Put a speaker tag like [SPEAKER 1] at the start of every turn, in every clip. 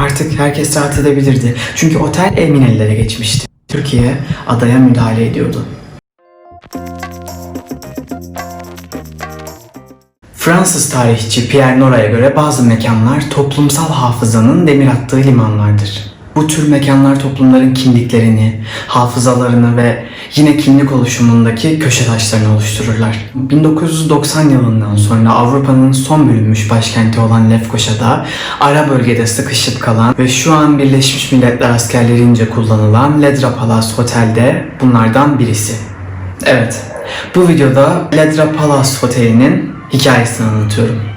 [SPEAKER 1] Artık herkes rahat edebilirdi. Çünkü otel emin ellere geçmişti. Türkiye adaya müdahale ediyordu. Fransız tarihçi Pierre Nora'ya göre bazı mekanlar toplumsal hafızanın demir attığı limanlardır. Bu tür mekanlar toplumların kimliklerini, hafızalarını ve yine kimlik oluşumundaki köşe taşlarını oluştururlar. 1990 yılından sonra Avrupa'nın son bölünmüş başkenti olan Lefkoşa'da ara bölgede sıkışıp kalan ve şu an Birleşmiş Milletler askerlerince kullanılan Ledra Palace Otel'de bunlardan birisi. Evet, bu videoda Ledra Palace Oteli'nin hikayesini anlatıyorum.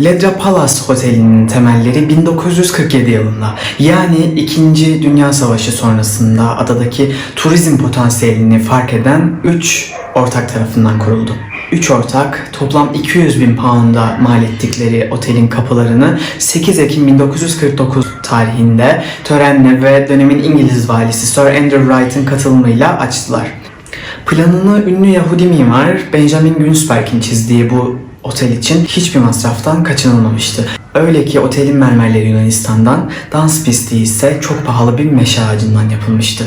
[SPEAKER 1] Ledra Palace Oteli'nin temelleri 1947 yılında yani 2. Dünya Savaşı sonrasında adadaki turizm potansiyelini fark eden 3 ortak tarafından kuruldu. 3 ortak toplam 200 bin pound'a mal ettikleri otelin kapılarını 8 Ekim 1949 tarihinde törenle ve dönemin İngiliz valisi Sir Andrew Wright'ın katılımıyla açtılar. Planını ünlü Yahudi mimar Benjamin Günzberg'in çizdiği bu otel için hiçbir masraftan kaçınılmamıştı. Öyle ki otelin mermerleri Yunanistan'dan, dans pisti ise çok pahalı bir meşe ağacından yapılmıştı.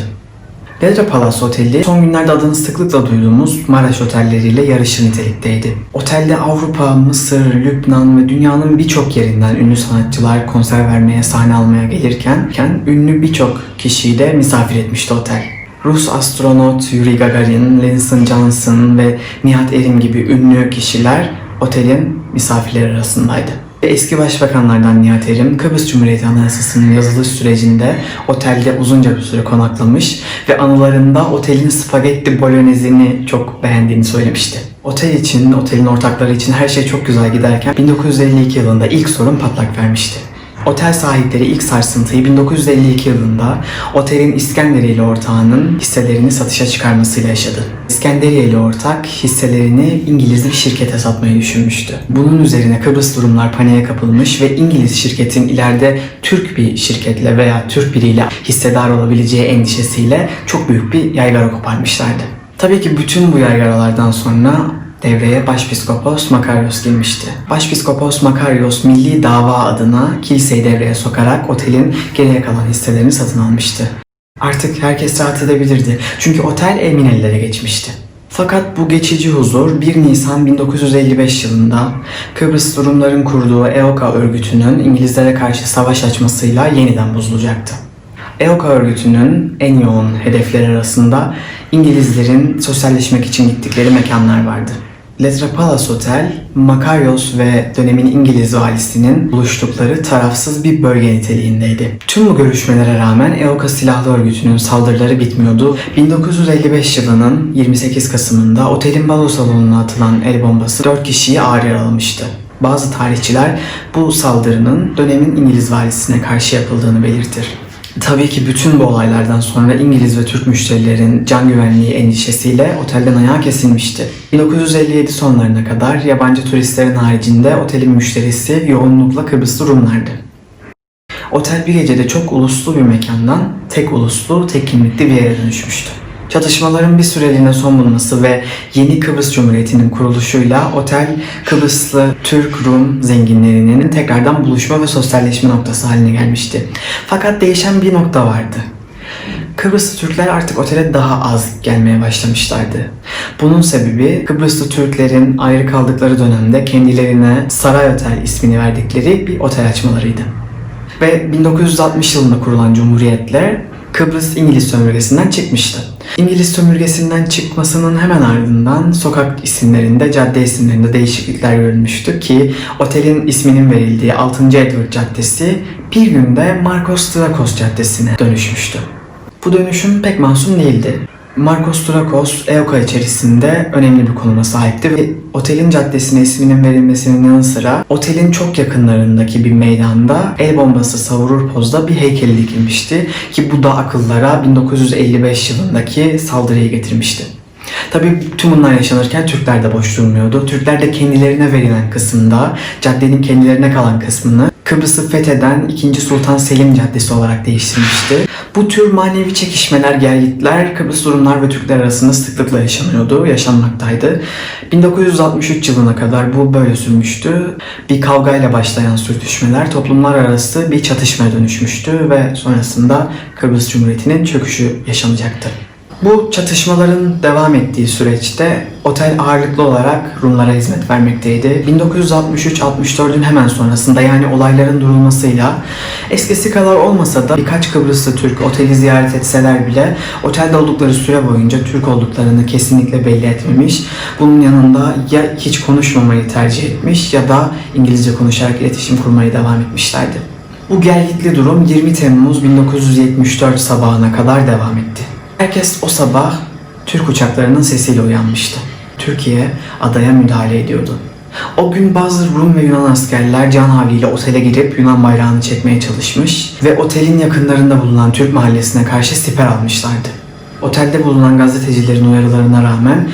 [SPEAKER 1] Ledra Palace Oteli son günlerde adını sıklıkla duyduğumuz Maraş otelleriyle yarışır nitelikteydi. Otelde Avrupa, Mısır, Lübnan ve dünyanın birçok yerinden ünlü sanatçılar konser vermeye, sahne almaya gelirken ünlü birçok kişiyi de misafir etmişti otel. Rus astronot Yuri Gagarin, Lyndon Johnson ve Nihat Erim gibi ünlü kişiler otelin misafirleri arasındaydı. Eski başbakanlardan Nihat Erim, Kıbrıs Cumhuriyeti Anayasası'nın yazılış sürecinde otelde uzunca bir süre konaklamış ve anılarında otelin spagetti bolognesini çok beğendiğini söylemişti. Otel için, otelin ortakları için her şey çok güzel giderken 1952 yılında ilk sorun patlak vermişti. Otel sahipleri ilk sarsıntıyı 1952 yılında otelin İskenderiyeli ortağının hisselerini satışa çıkarmasıyla yaşadı. İskenderiyeli ortak hisselerini İngiliz bir şirkete satmayı düşünmüştü. Bunun üzerine Kıbrıs durumlar paniğe kapılmış ve İngiliz şirketin ileride Türk bir şirketle veya Türk biriyle hissedar olabileceği endişesiyle çok büyük bir yaygara koparmışlardı. Tabii ki bütün bu yaygaralardan sonra devreye Başpiskopos Makarios girmişti. Başpiskopos Makarios milli dava adına kiliseyi devreye sokarak otelin geriye kalan hisselerini satın almıştı. Artık herkes rahat edebilirdi çünkü otel emin ellere geçmişti. Fakat bu geçici huzur 1 Nisan 1955 yılında Kıbrıs Rumların kurduğu EOKA örgütünün İngilizlere karşı savaş açmasıyla yeniden bozulacaktı. EOKA örgütünün en yoğun hedefleri arasında İngilizlerin sosyalleşmek için gittikleri mekanlar vardı. Ledra Palace Otel, Makarios ve dönemin İngiliz valisinin buluştukları tarafsız bir bölge niteliğindeydi. Tüm bu görüşmelere rağmen EOKA silahlı örgütünün saldırıları bitmiyordu. 1955 yılının 28 Kasım'ında otelin balo salonuna atılan el bombası 4 kişiyi ağır yaralamıştı. Bazı tarihçiler bu saldırının dönemin İngiliz valisine karşı yapıldığını belirtir. Tabii ki bütün bu olaylardan sonra İngiliz ve Türk müşterilerin can güvenliği endişesiyle otelden ayağı kesilmişti. 1957 sonlarına kadar yabancı turistlerin haricinde otelin müşterisi yoğunlukla Kıbrıslı Rumlardı. Otel bir gecede çok uluslu bir mekandan tek uluslu, tek kimlikli bir yere dönüşmüştü. Çatışmaların bir süreliğine son bulması ve yeni Kıbrıs Cumhuriyeti'nin kuruluşuyla otel Kıbrıslı Türk-Rum zenginlerinin tekrardan buluşma ve sosyalleşme noktası haline gelmişti. Fakat değişen bir nokta vardı. Kıbrıslı Türkler artık otele daha az gelmeye başlamışlardı. Bunun sebebi Kıbrıslı Türklerin ayrı kaldıkları dönemde kendilerine Saray Otel ismini verdikleri bir otel açmalarıydı. Ve 1960 yılında kurulan Cumhuriyetler Kıbrıs İngiliz sömürgesinden çıkmıştı. İngiliz sömürgesinden çıkmasının hemen ardından sokak isimlerinde, cadde isimlerinde değişiklikler görülmüştü ki otelin isminin verildiği 6. Edward Caddesi bir günde Marcos Drakos Caddesi'ne dönüşmüştü. Bu dönüşüm pek masum değildi. Marcos Drakos, EOKA içerisinde önemli bir konuma sahipti ve otelin caddesine isminin verilmesinin yanı sıra otelin çok yakınlarındaki bir meydanda el bombası savurur pozda bir heykeli dikilmişti ki bu da akıllara 1955 yılındaki saldırıyı getirmişti. Tabii tüm bunlar yaşanırken Türkler de boş durmuyordu. Türkler de kendilerine verilen kısımda, caddenin kendilerine kalan kısmını Kıbrıs'ı fetheden 2. Sultan Selim Caddesi olarak değiştirmişti. Bu tür manevi çekişmeler, gelgitler Kıbrıs Rumlar ve Türkler arasında sıklıkla yaşanıyordu, yaşanmaktaydı. 1963 yılına kadar bu böyle sürmüştü. Bir kavgayla başlayan sürtüşmeler toplumlar arası bir çatışmaya dönüşmüştü ve sonrasında Kıbrıs Cumhuriyeti'nin çöküşü yaşanacaktı. Bu çatışmaların devam ettiği süreçte otel ağırlıklı olarak Rumlara hizmet vermekteydi. 1963-64'ün hemen sonrasında yani olayların durulmasıyla eskisi kadar olmasa da birkaç Kıbrıslı Türk oteli ziyaret etseler bile otelde oldukları süre boyunca Türk olduklarını kesinlikle belli etmemiş. Bunun yanında ya hiç konuşmamayı tercih etmiş ya da İngilizce konuşarak iletişim kurmaya devam etmişlerdi. Bu gelgitli durum 20 Temmuz 1974 sabahına kadar devam etti. Herkes o sabah Türk uçaklarının sesiyle uyanmıştı. Türkiye adaya müdahale ediyordu. O gün bazı Rum ve Yunan askerler can havliyle otele girip Yunan bayrağını çekmeye çalışmış ve otelin yakınlarında bulunan Türk mahallesine karşı siper almışlardı. Otelde bulunan gazetecilerin uyarılarına rağmen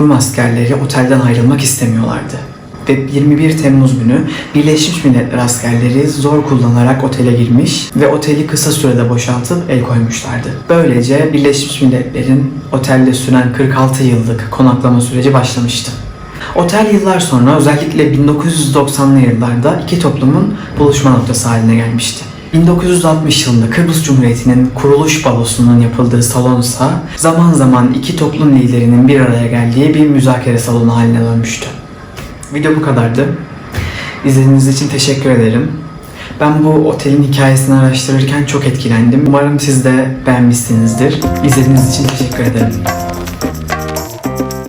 [SPEAKER 1] Rum askerleri otelden ayrılmak istemiyorlardı. Ve 21 Temmuz günü Birleşmiş Milletler askerleri zor kullanarak otele girmiş ve oteli kısa sürede boşaltıp el koymuşlardı. Böylece Birleşmiş Milletler'in otelde süren 46 yıllık konaklama süreci başlamıştı. Otel yıllar sonra özellikle 1990'lı yıllarda iki toplumun buluşma noktası haline gelmişti. 1960 yılında Kıbrıs Cumhuriyeti'nin kuruluş balosunun yapıldığı salonsa zaman zaman iki toplum liderinin bir araya geldiği bir müzakere salonu haline dönmüştü. Video bu kadardı. İzlediğiniz için teşekkür ederim. Ben bu otelin hikayesini araştırırken çok etkilendim. Umarım siz de beğenmişsinizdir. İzlediğiniz için teşekkür ederim.